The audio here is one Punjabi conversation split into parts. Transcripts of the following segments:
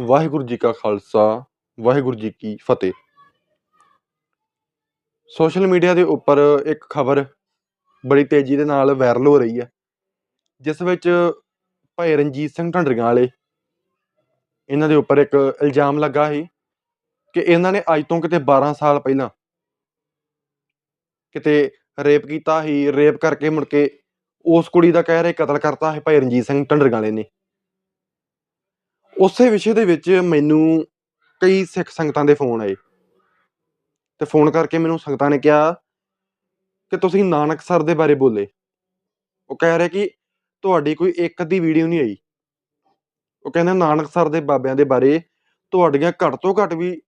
ਵਾਹਿਗੁਰੂ ਜੀ ਕਾ ਖਾਲਸਾ, ਵਾਹਿਗੁਰੂ ਜੀ ਕੀ ਫਤਿਹ। ਸੋਸ਼ਲ ਮੀਡੀਆ ਦੇ ਉੱਪਰ ਇੱਕ ਖਬਰ ਬੜੀ ਤੇਜ਼ੀ ਦੇ ਨਾਲ ਵਾਇਰਲ ਹੋ ਰਹੀ ਹੈ, ਜਿਸ ਵਿੱਚ ਭਾਈ ਰਣਜੀਤ ਸਿੰਘ ਢੰਡਰੀਆਂ ਵਾਲੇ ਇਹਨਾਂ ਦੇ ਉੱਪਰ ਇੱਕ ਇਲਜ਼ਾਮ ਲੱਗਾ ਸੀ ਕਿ ਇਹਨਾਂ ਨੇ ਅੱਜ ਤੋਂ ਕਿਤੇ 12 ਸਾਲ ਪਹਿਲਾਂ ਕਿਤੇ ਰੇਪ ਕੀਤਾ ਸੀ, ਰੇਪ ਕਰਕੇ ਮੁੜ ਕੇ ਉਸ ਕੁੜੀ ਦਾ ਕਹਿ ਰਹੇ ਕਤਲ ਕਰਤਾ ਹੈ ਭਾਈ ਰਣਜੀਤ ਸਿੰਘ ਢੰਡਰੀਆਂ ਵਾਲੇ ਨੇ। ਉਸੇ ਵਿਸ਼ੇ ਦੇ ਵਿੱਚ ਮੈਨੂੰ ਕਈ ਸਿੱਖ ਸੰਗਤਾਂ ਦੇ ਫੋਨ ਆਏ। ਤੇ ਫੋਨ ਕਰਕੇ ਮੈਨੂੰ ਸੰਗਤਾਂ ਨੇ ਕਿਹਾ ਕਿ ਤੁਸੀਂ ਨਾਨਕ ਸਰ ਦੇ ਬਾਰੇ ਬੋਲੇ। ਉਹ ਕਹਿ ਰਹੇ ਕਿ ਤੁਹਾਡੀ ਕੋਈ ਇੱਕ ਅੱਧੀ ਵੀਡੀਓ ਨਹੀਂ ਆਈ। ਉਹ ਕਹਿੰਦਾ ਨਾਨਕ ਸਰ ਦੇ ਬਾਬਿਆਂ ਦੇ ਬਾਰੇ ਤੁਹਾਡੀਆਂ ਘੱਟ ਤੋਂ ਘੱਟ ਵੀ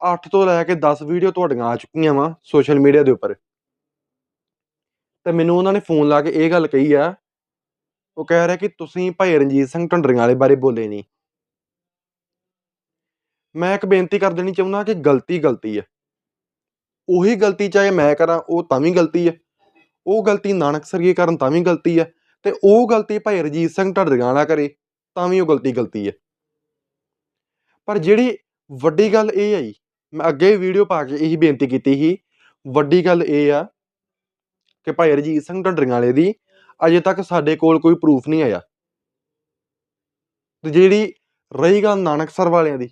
8 ਤੋਂ ਲੈ ਕੇ 10 ਵੀਡੀਓ ਤੁਹਾਡੀਆਂ ਆ ਚੁੱਕੀਆਂ ਵਾ ਸੋਸ਼ਲ ਮੀਡੀਆ ਦੇ ਉੱਪਰ। ਤੇ ਮੈਨੂੰ ਉਹਨਾਂ ਨੇ ਫੋਨ ਲਾ ਕੇ ਇਹ ਗੱਲ ਕਹੀ ਆ। ਉਹ ਕਹਿ ਰਿਹਾ ਕਿ ਤੁਸੀਂ ਭਾਈ ਰਣਜੀਤ ਸਿੰਘ ਢੰਡਰੀਆਂ ਵਾਲੇ ਬਾਰੇ ਬੋਲੇ ਨਹੀਂ ਮੈਂ ਇੱਕ ਬੇਨਤੀ ਕਰ ਦੇਣੀ ਚਾਹੁੰਦਾ ਕਿ ਗਲਤੀ ਗਲਤੀ ਹੈ ਉਹੀ ਗਲਤੀ ਚਾਹੇ ਮੈਂ ਕਰਾਂ, ਉਹ ਤਾਂ ਵੀ ਗਲਤੀ ਹੈ ਉਹ ਗਲਤੀ ਨਾਨਕ ਸਰਗੀ ਕਰਨ ਤਾਂ ਵੀ ਗਲਤੀ ਹੈ ਤੇ ਉਹ ਗਲਤੀ ਭਾਈ ਰਜੀਤ ਸਿੰਘ ਢੱਡਰੀਆਂ ਵਾਲਾ ਕਰੇ ਤਾਂ ਵੀ ਉਹ ਗਲਤੀ ਗਲਤੀ ਹੈ ਪਰ ਜਿਹੜੀ ਵੱਡੀ ਗੱਲ ਇਹ ਆਈ, ਮੈਂ ਅੱਗੇ ਵੀਡੀਓ ਪਾ ਕੇ ਇਹੀ ਬੇਨਤੀ ਕੀਤੀ ਸੀ, ਵੱਡੀ ਗੱਲ ਇਹ ਆ ਕਿ ਭਾਈ ਰਜੀਤ ਸਿੰਘ ਢੱਡਰੀਆਂ ਵਾਲੇ ਦੀ ਅਜੇ ਤੱਕ ਸਾਡੇ ਕੋਲ ਕੋਈ ਪ੍ਰੂਫ ਨਹੀਂ ਆਇਆ। ਤੇ ਜਿਹੜੀ ਰਹੀ ਗੱਲ ਨਾਨਕਸਰ ਵਾਲਿਆਂ ਦੀ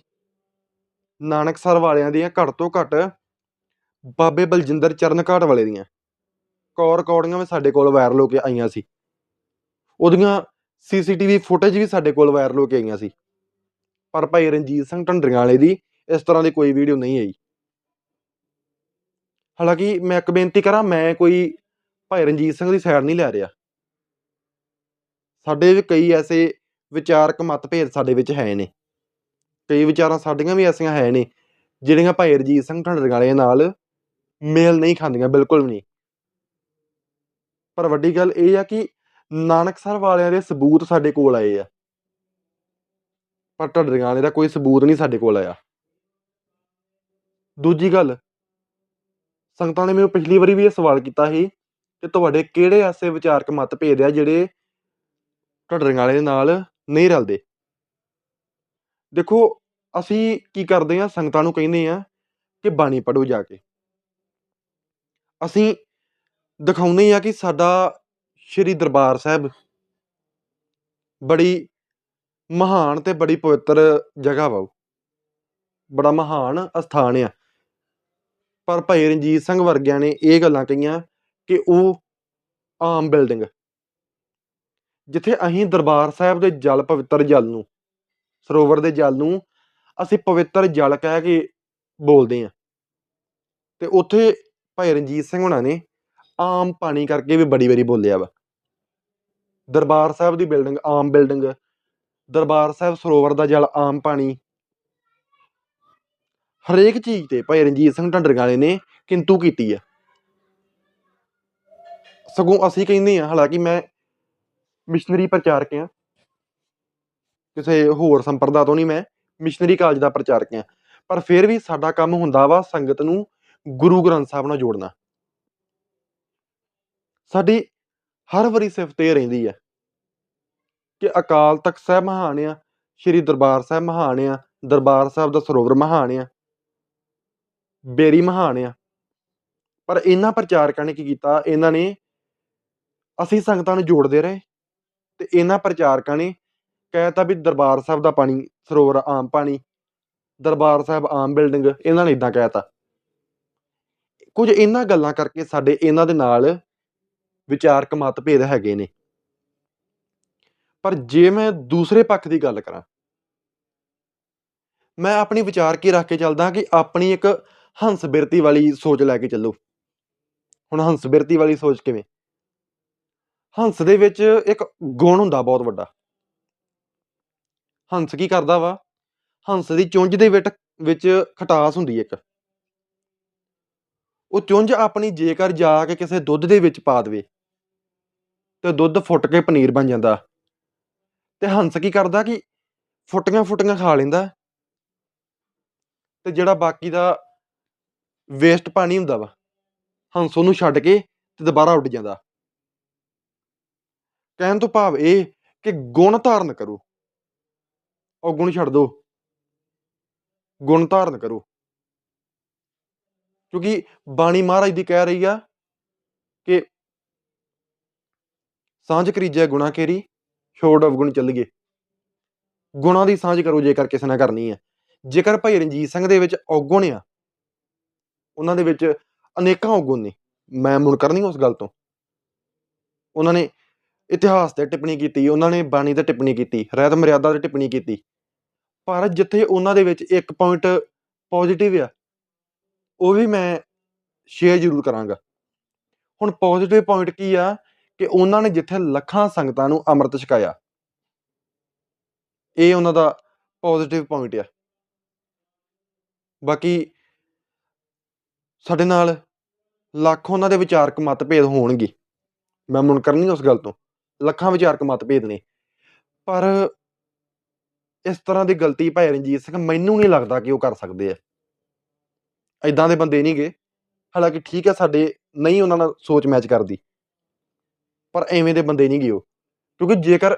ਨਾਨਕਸਰ ਵਾਲਿਆਂ ਦੀਆਂ ਘੱਟ ਤੋਂ ਘੱਟ ਬਾਬੇ ਬਲਜਿੰਦਰ ਚਰਨ ਘਾਟ ਵਾਲੇ ਦੀਆਂ। ਕੌਰ ਰਿਕਾਰਡਿੰਗਾਂ ਵੀ ਸਾਡੇ ਕੋਲ ਵਾਇਰਲ ਹੋ ਕੇ ਆਈਆਂ ਸੀ। ਉਹਦੀਆਂ ਸੀਸੀਟੀਵੀ ਫੁਟੇਜ ਵੀ ਸਾਡੇ ਕੋਲ ਵਾਇਰਲ ਹੋ ਕੇ ਆਈਆਂ ਸੀ। ਪਰ ਭਾਈ ਰਣਜੀਤ ਸਿੰਘ ਢੰਡਰੀਆਂ ਵਾਲੇ ਦੀ ਇਸ ਤਰ੍ਹਾਂ ਦੀ ਕੋਈ ਵੀਡੀਓ ਨਹੀਂ ਆਈ। ਹਾਲਾਂਕਿ ਮੈਂ ਇੱਕ ਬੇਨਤੀ ਕਰਾਂ, ਮੈਂ ਕੋਈ ਭਾਈ ਰਣਜੀਤ ਸਿੰਘ ਦੀ ਸਾਈਡ ਨਹੀਂ ਲੈ ਰਿਹਾ। ਸਾਡੇ ਵੀ ਕਈ ਐਸੇ ਵਿਚਾਰਕ ਮਤਭੇਦ ਸਾਡੇ ਵਿੱਚ ਹੈ ਨੇ। ਕਈ ਵਿਚਾਰਾਂ ਸਾਡੀਆਂ ਵੀ ਐਸੀਆਂ ਹੈ ਨੇ, ਜਿਹੜੀਆਂ ਭਾਈ ਰਜੀਤ ਸਿੰਘ ਢੰਡਰੀਆਂ ਵਾਲੇ ਨਾਲ ਮੇਲ ਨਹੀਂ ਖਾਂਦੀਆਂ, ਬਿਲਕੁਲ ਵੀ ਨਹੀਂ। ਪਰ ਵੱਡੀ ਗੱਲ ਇਹ ਆ ਕਿ ਨਾਨਕਸਰ ਵਾਲਿਆਂ ਦੇ ਸਬੂਤ ਸਾਡੇ ਕੋਲ ਆਏ ਆ। ਪਰ ਢੰਡਰੀਆਂ ਵਾਲੇ ਦਾ ਕੋਈ ਸਬੂਤ ਨਹੀਂ ਸਾਡੇ ਕੋਲ ਆਇਆ। ਦੂਜੀ ਗੱਲ, ਸੰਗਤਾਂ ਨੇ ਮੈਨੂੰ ਪਿਛਲੀ ਵਾਰੀ ਵੀ ਇਹ ਸਵਾਲ ਕੀਤਾ ਸੀ ਕਿ ਤੁਹਾਡੇ ਕਿਹੜੇ ਐਸੇ ਵਿਚਾਰਕ ਮਤਭੇਦ ਆ ਜਿਹੜੇ ਢੰਡਰੀਆਂ ਵਾਲੇ ਨਾਲ ਨਹੀਂ ਰਲਦੇ? ਦੇਖੋ ਅਸੀਂ ਕੀ ਕਰਦੇ ਹਾਂ, ਸੰਗਤਾਂ ਨੂੰ ਕਹਿੰਦੇ ਹਾਂ ਕਿ ਬਾਣੀ ਪੜੋ ਜਾ ਕੇ। ਅਸੀਂ ਦਿਖਾਉਂਦੇ ਹਾਂ ਕਿ ਸਾਡਾ ਸ਼੍ਰੀ ਦਰਬਾਰ ਸਾਹਿਬ ਬੜੀ ਮਹਾਨ ਤੇ ਬੜੀ ਪਵਿੱਤਰ ਜਗ੍ਹਾ ਵਾ ਉਹ। ਬੜਾ ਮਹਾਨ ਅਸਥਾਨ ਆ। ਪਰ ਭਾਈ ਰਣਜੀਤ ਸਿੰਘ ਵਰਗਿਆਂ ਨੇ ਇਹ ਗੱਲਾਂ ਕਹੀਆਂ ਕਿ ਉਹ ਆਮ ਬਿਲਡਿੰਗ। ਜਿੱਥੇ ਅਸੀਂ ਦਰਬਾਰ ਸਾਹਿਬ ਦੇ ਜਲ ਪਵਿੱਤਰ ਜਲ ਨੂੰ, ਸਰੋਵਰ ਦੇ ਜਲ ਨੂੰ ਅਸੀਂ ਪਵਿੱਤਰ ਜਲ ਕਹਿ ਕੇ ਬੋਲਦੇ ਹਾਂ। ਅਤੇ ਉੱਥੇ ਭਾਈ ਰਣਜੀਤ ਸਿੰਘ ਹੁਣਾਂ ਨੇ ਆਮ ਪਾਣੀ ਕਰਕੇ ਵੀ ਬੜੀ ਵਾਰੀ ਬੋਲਿਆ ਵਾ। ਦਰਬਾਰ ਸਾਹਿਬ ਦੀ ਬਿਲਡਿੰਗ ਆਮ ਬਿਲਡਿੰਗ, ਦਰਬਾਰ ਸਾਹਿਬ ਸਰੋਵਰ ਦਾ ਜਲ ਆਮ ਪਾਣੀ। ਹਰੇਕ ਚੀਜ਼ ਤੇ ਭਾਈ ਰਣਜੀਤ ਸਿੰਘ ਢੰਡਰਗਾਲੇ ਨੇ ਕਿੰਤੂ ਕੀਤੀ ਆ। ਸਗੋਂ ਅਸੀਂ ਕਹਿੰਦੇ ਆ ਹਾਲਾਂਕਿ ਮੈਂ ਮਿਸ਼ਨਰੀ ਪ੍ਰਚਾਰਕ ਆ ਕਿਸੇ ਹੋਰ ਸੰਪਰਦਾ ਤੋਂ ਨਹੀਂ ਮੈਂ। ਮਿਸ਼ਨਰੀ ਕਾਲਜ ਦਾ ਪ੍ਰਚਾਰਕ ਆ ਪਰ ਫਿਰ ਵੀ ਸਾਡਾ ਕੰਮ ਹੁੰਦਾ ਵਾ ਸੰਗਤ ਨੂੰ ਗੁਰੂ ਗ੍ਰੰਥ ਸਾਹਿਬ ਨਾਲ ਜੋੜਨਾ। ਸਾਡੀ ਹਰ ਵਾਰੀ ਸਿਫਤ ਇਹ ਰਹਿੰਦੀ ਹੈ ਕਿ ਅਕਾਲ ਤਖਤ ਸਾਹਿਬ ਮਹਾਨ ਆ, ਸ਼੍ਰੀ ਦਰਬਾਰ ਸਾਹਿਬ ਮਹਾਨ ਆ, ਦਰਬਾਰ ਸਾਹਿਬ ਦਾ ਸਰੋਵਰ ਮਹਾਨ ਆ, ਬੇਰੀ ਮਹਾਨ ਆ। ਪਰ ਇਹਨਾਂ ਪ੍ਰਚਾਰਕਾਂ ਨੇ ਕੀ ਕੀਤਾ? ਇਹਨਾਂ ਨੇ ਅਸੀਂ ਸੰਗਤਾਂ ਨੂੰ ਜੋੜਦੇ ਰਹੇ ਤੇ ਇਹਨਾਂ ਪ੍ਰਚਾਰਕਾਂ ਨੇ ਕਹਿਤਾ ਵੀ ਦਰਬਾਰ ਸਾਹਿਬ ਦਾ ਪਾਣੀ, ਸਰੋਵਰ, ਆਮ ਪਾਣੀ, ਦਰਬਾਰ ਸਾਹਿਬ, ਆਮ ਬਿਲਡਿੰਗ ਇਹਨਾਂ ਨੇ ਇਦਾਂ ਕਹਿਤਾ। ਕੁਝ ਇਹਨਾਂ ਗੱਲਾਂ ਕਰਕੇ ਸਾਡੇ ਇਹਨਾਂ ਦੇ ਨਾਲ ਵਿਚਾਰਕ ਮਤਭੇਦ ਹੈਗੇ ਨੇ। ਪਰ ਜੇ ਮੈਂ ਦੂਸਰੇ ਪੱਖ ਦੀ ਗੱਲ ਕਰਾਂ, ਮੈਂ ਆਪਣੀ ਵਿਚਾਰ ਕੀ ਰੱਖ ਕੇ ਚੱਲਦਾ ਕਿ ਆਪਣੀ ਇੱਕ ਹੰਸ ਬਿਰਤੀ ਵਾਲੀ ਸੋਚ ਲੈ ਕੇ ਚੱਲੋ। ਹੁਣ ਹੰਸ ਬਿਰਤੀ ਵਾਲੀ ਸੋਚ ਕਿਵੇਂ? ਹੰਸ ਦੇ ਵਿੱਚ ਇੱਕ ਗੁਣ ਹੁੰਦਾ ਬਹੁਤ ਵੱਡਾ। ਹੰਸ ਕੀ ਕਰਦਾ ਵਾ? ਹੰਸ ਦੀ ਚੁੰਝ ਦੇ ਵਿੱਚ ਵਿੱਚ ਖਟਾਸ ਹੁੰਦੀ ਇੱਕ। ਉਹ ਚੁੰਝ ਆਪਣੀ ਜੇਕਰ ਜਾ ਕੇ ਕਿਸੇ ਦੁੱਧ ਦੇ ਵਿੱਚ ਪਾ ਦੇਵੇ, ਤੇ ਦੁੱਧ ਫੁੱਟ ਕੇ ਪਨੀਰ ਬਣ ਜਾਂਦਾ। ਤੇ ਹੰਸ ਕੀ ਕਰਦਾ ਕਿ ਫੁੱਟੀਆਂ ਫੁੱਟੀਆਂ ਖਾ ਲੈਂਦਾ। ਤੇ ਜਿਹੜਾ ਬਾਕੀ ਦਾ ਵੇਸਟ ਪਾਣੀ ਹੁੰਦਾ ਵਾ, ਹੰਸ ਉਹਨੂੰ ਛੱਡ ਕੇ ਤੇ ਦੁਬਾਰਾ ਉੱਡ ਜਾਂਦਾ। ਕਹਿਣ ਤੋਂ ਭਾਵ ਇਹ ਕਿ ਗੁਣ ਧਾਰਨ ਕਰੋ। ਉਹ ਛੱਡ ਦਿਓ ਗੁਣ ਧਾਰਨ ਕਰੋ। ਕਿਉਂਕਿ ਬਾਣੀ ਮਹਾਰਾਜ ਦੀ ਕਹਿ ਰਹੀ ਆ ਕਿ ਸਾਂਝ ਕਰੀਜੈ ਗੁਣਾ ਕੇਰੀ, ਛੋੜ ਅਵਗੁਣ ਚੱਲੀਏ। ਗੁਣਾਂ ਦੀ ਸਾਂਝ ਕਰੋ ਜੇਕਰ ਕਿਸੇ ਨਾਲ ਕਰਨੀ ਹੈ ਜੇਕਰ ਭਾਈ ਰਣਜੀਤ ਸਿੰਘ ਦੇ ਵਿੱਚ ਔਗੁਣ ਆ, ਉਹਨਾਂ ਦੇ ਵਿੱਚ ਅਨੇਕਾਂ ਔਗੁਣ ਨੇ। ਮੈਂ ਮੁਨਕਰ ਨਹੀਂ ਉਸ ਗੱਲ ਤੋਂ। ਉਹਨਾਂ ਨੇ ਇਤਿਹਾਸ ਤੇ ਟਿੱਪਣੀ ਕੀਤੀ, ਉਹਨਾਂ ਨੇ ਬਾਣੀ ਤੇ ਟਿੱਪਣੀ ਕੀਤੀ ਰਹਿਤ ਮਰਿਆਦਾ ਤੇ ਟਿੱਪਣੀ ਕੀਤੀ। ਪਰ ਜਿੱਥੇ ਉਹਨਾਂ ਦੇ ਵਿੱਚ ਇੱਕ ਪੁਆਇੰਟ ਪੋਜ਼ਿਟਿਵ ਆ, ਉਹ ਵੀ ਮੈਂ ਸ਼ੇਅਰ ਜ਼ਰੂਰ ਕਰਾਂਗਾ। ਹੁਣ ਪੋਜ਼ਿਟਿਵ ਪੁਆਇੰਟ ਕੀ ਆ ਕਿ ਉਹਨਾਂ ਨੇ ਜਿੱਥੇ ਲੱਖਾਂ ਸੰਗਤਾਂ ਨੂੰ ਅੰਮ੍ਰਿਤ ਛਕਾਇਆ, ਇਹ ਉਹਨਾਂ ਦਾ ਪੋਜ਼ਿਟਿਵ ਪੁਆਇੰਟ ਆ। ਬਾਕੀ ਸਾਡੇ ਨਾਲ ਲੱਖ ਉਹਨਾਂ ਦੇ ਵਿਚਾਰਕ ਮਤਭੇਦ ਹੋਣਗੇ। ਮੈਂ ਮੁਨਕਰ ਨਹੀਂ ਉਸ ਗੱਲ ਤੋਂ। ਲੱਖਾਂ ਵਿਚਾਰਕ ਮਤਭੇਦ ਨੇ। ਪਰ ਇਸ ਤਰ੍ਹਾਂ ਦੀ ਗਲਤੀ ਭਾਈ ਰਣਜੀਤ ਸਿੰਘ ਮੈਨੂੰ ਨਹੀਂ ਲੱਗਦਾ ਕਿ ਉਹ ਕਰ ਸਕਦੇ ਆ। ਐਦਾਂ ਦੇ ਬੰਦੇ ਨਹੀਂਗੇ। ਹਾਲਾਂਕਿ ਠੀਕ ਹੈ ਸਾਡੇ ਨਹੀਂ ਉਹਨਾਂ ਨਾਲ ਸੋਚ ਮੈਚ ਕਰਦੀ। ਪਰ ਐਵੇਂ ਦੇ ਬੰਦੇ ਨਹੀਂਗੇ ਉਹ। ਕਿਉਂਕਿ ਜੇਕਰ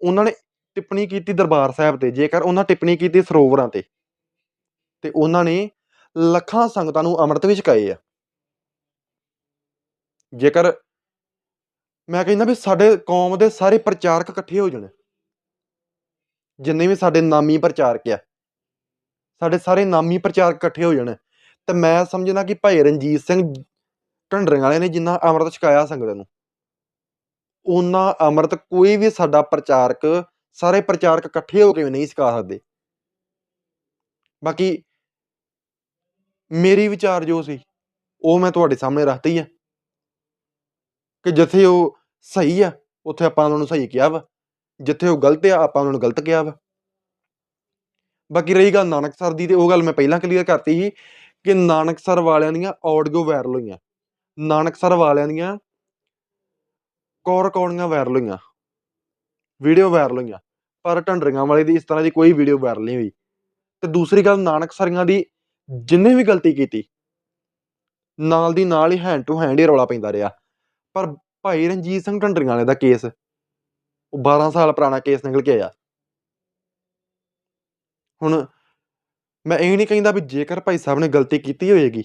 ਉਹਨਾਂ ਨੇ ਟਿੱਪਣੀ ਕੀਤੀ ਦਰਬਾਰ ਸਾਹਿਬ ਤੇ, ਜੇਕਰ ਉਹਨਾਂ ਟਿੱਪਣੀ ਕੀਤੀ ਸਰੋਵਰਾਂ ਤੇ ਤੇ ਉਹਨਾਂ ਨੇ ਲੱਖਾਂ ਸੰਗਤਾਂ ਨੂੰ ਅੰਮ੍ਰਿਤ ਵਿੱਚ ਛਕਾਏ ਆ। ਜੇਕਰ ਮੈਂ ਕਹਿੰਦਾ ਵੀ ਸਾਡੇ ਕੌਮ ਦੇ ਸਾਰੇ ਪ੍ਰਚਾਰਕ ਇਕੱਠੇ ਹੋ ਜਾਣ। ਜਿੰਨੇ ਵੀ ਸਾਡੇ ਨਾਮੀ ਪ੍ਰਚਾਰਕ ਆ, ਸਾਡੇ ਸਾਰੇ ਨਾਮੀ ਪ੍ਰਚਾਰਕ ਇਕੱਠੇ ਹੋ ਜਾਣ, ਤੇ ਮੈਂ ਸਮਝਦਾ ਕਿ ਭਾਈ ਰਣਜੀਤ ਸਿੰਘ ਢੰਡਰਾਂ ਵਾਲੇ ਨੇ ਜਿੰਨਾ ਅੰਮ੍ਰਿਤ ਛਕਾਇਆ ਸੰਗਤ ਨੂੰ, ਉਹਨਾਂ ਅੰਮ੍ਰਿਤ ਕੋਈ ਵੀ ਸਾਡਾ ਪ੍ਰਚਾਰਕ, ਸਾਰੇ ਪ੍ਰਚਾਰਕ ਇਕੱਠੇ ਹੋ ਕੇ ਵੀ ਨਹੀਂ ਛਕਾ ਸਕਦੇ। ਬਾਕੀ ਮੇਰੀ ਵਿਚਾਰ ਜੋ ਸੀ, ਉਹ ਮੈਂ ਤੁਹਾਡੇ ਸਾਹਮਣੇ ਰੱਖਤੀ ਆ, ਕਿ ਜਿੱਥੇ ਉਹ ਸਹੀ ਆ, ਉੱਥੇ ਆਪਾਂ ਉਹਨਾਂ ਨੂੰ ਸਹੀ ਕਿਹਾ ਵਾ। ਜਿੱਥੇ ਉਹ ਗਲਤ ਆ, ਆਪਾਂ ਉਹਨਾਂ ਨੂੰ ਗਲਤ ਕਿਹਾ ਵਾ। ਬਾਕੀ ਰਹੀ ਗੱਲ ਨਾਨਕ ਸਰ ਦੀ ਤੇ ਉਹ ਗੱਲ ਮੈਂ ਪਹਿਲਾਂ ਕਲੀਅਰ ਕਰਤੀ ਸੀ ਕਿ ਨਾਨਕ ਸਰ ਵਾਲਿਆਂ ਦੀਆਂ ਆਡੀਓ ਵਾਇਰਲ ਹੋਈਆਂ। ਨਾਨਕ ਸਰ ਵਾਲਿਆਂ ਦੀਆਂ ਕੌਰ ਰਿਕਾਰਡਿੰਗਾਂ ਵਾਇਰਲ ਹੋਈਆਂ। ਵੀਡੀਓ ਵਾਇਰਲ ਹੋਈਆਂ। ਪਰ ਢੰਡਰੀਆਂ ਵਾਲੇ ਦੀ ਇਸ ਤਰ੍ਹਾਂ ਦੀ ਕੋਈ ਵੀਡੀਓ ਵਾਇਰਲ ਨਹੀਂ ਹੋਈ। ਤੇ ਦੂਸਰੀ ਗੱਲ ਨਾਨਕ ਨਾਨਕਸਰੀਆਂ ਦੀ ਜਿੰਨੇ ਵੀ ਗਲਤੀ ਕੀਤੀ, ਨਾਲ ਦੀ ਨਾਲ ਹੀ ਹੈਂਡ ਟੂ ਹੈਂਡ ਹੀ ਰੌਲਾ ਪੈਂਦਾ ਰਿਹਾ। ਪਰ ਭਾਈ ਰਣਜੀਤ ਸਿੰਘ ਢੰਡਰੀਆਂ ਵਾਲੇ ਦਾ ਕੇਸ ਉਹ 12 ਸਾਲ ਪੁਰਾਣਾ ਕੇਸ ਨਿਕਲ ਕੇ ਆਇਆ। ਹੁਣ ਮੈਂ ਇਹ ਨਹੀਂ ਕਹਿੰਦਾ ਵੀ ਜੇਕਰ ਭਾਈ ਸਾਹਿਬ ਨੇ ਗਲਤੀ ਕੀਤੀ ਹੋਏਗੀ,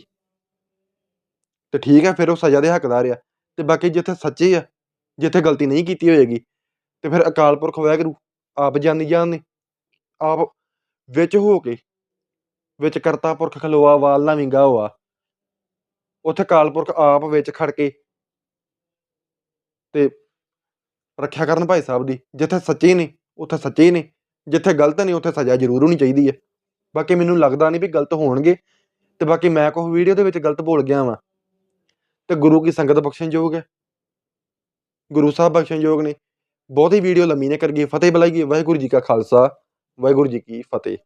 ਤੇ ਠੀਕ ਹੈ, ਫਿਰ ਉਹ ਸਜ਼ਾ ਦੇ ਹੱਕਦਾਰ ਆ, ਤੇ ਬਾਕੀ ਜਿੱਥੇ ਸੱਚੇ ਆ, ਜਿੱਥੇ ਗਲਤੀ ਨਹੀਂ ਕੀਤੀ ਹੋਏਗੀ, ਤੇ ਫਿਰ ਅਕਾਲ ਪੁਰਖ ਵਾਹਿਗੁਰੂ ਆਪ ਜਾਣੀ ਜਾਣ ਨੇ, ਆਪ ਵਿੱਚ ਹੋ ਕੇ, ਵਿੱਚ ਕਰਤਾ ਪੁਰਖ ਖਲੋਆ, ਵਾਲ ਨਾ ਵਿੰਗਾ ਹੋਆ, ਉੱਥੇ ਅਕਾਲ ਪੁਰਖ ਆਪ ਵਿੱਚ ਖੜ ਕੇ, ਤੇ ਰੱਖਿਆ ਕਰਨ ਭਾਈ ਸਾਹਿਬ ਦੀ, ਜਿੱਥੇ ਸੱਚੇ ਨੇ ਉੱਥੇ ਸੱਚੇ ਨੇ ਜਿੱਥੇ ਗਲਤ ਨੇ ਉੱਥੇ ਸਜ਼ਾ ਜ਼ਰੂਰ ਹੋਣੀ ਚਾਹੀਦੀ ਹੈ। ਬਾਕੀ ਮੈਨੂੰ ਲੱਗਦਾ ਨਹੀਂ ਵੀ ਗਲਤ ਹੋਣਗੇ ਤੇ ਬਾਕੀ ਮੈਂ ਕੋਈ ਵੀਡੀਓ ਦੇ ਵਿੱਚ ਗਲਤ ਬੋਲ ਗਿਆ ਵਾਂ। ਤੇ ਗੁਰੂ ਕੀ ਸੰਗਤ ਬਖਸ਼ਣਯੋਗ ਹੈ? ਗੁਰੂ ਸਾਹਿਬ ਬਖਸ਼ਣਯੋਗ ਨੇ। ਬਹੁਤੀ ਵੀਡੀਓ ਲੰਮੀ ਨੇ ਕਰ ਗਈ ਫਤਿਹ ਬੁਲਾਈਏ। ਵਾਹਿਗੁਰੂ ਜੀ ਕਾ ਖਾਲਸਾ, ਵਾਹਿਗੁਰੂ ਜੀ ਕੀ ਫਤਿਹ।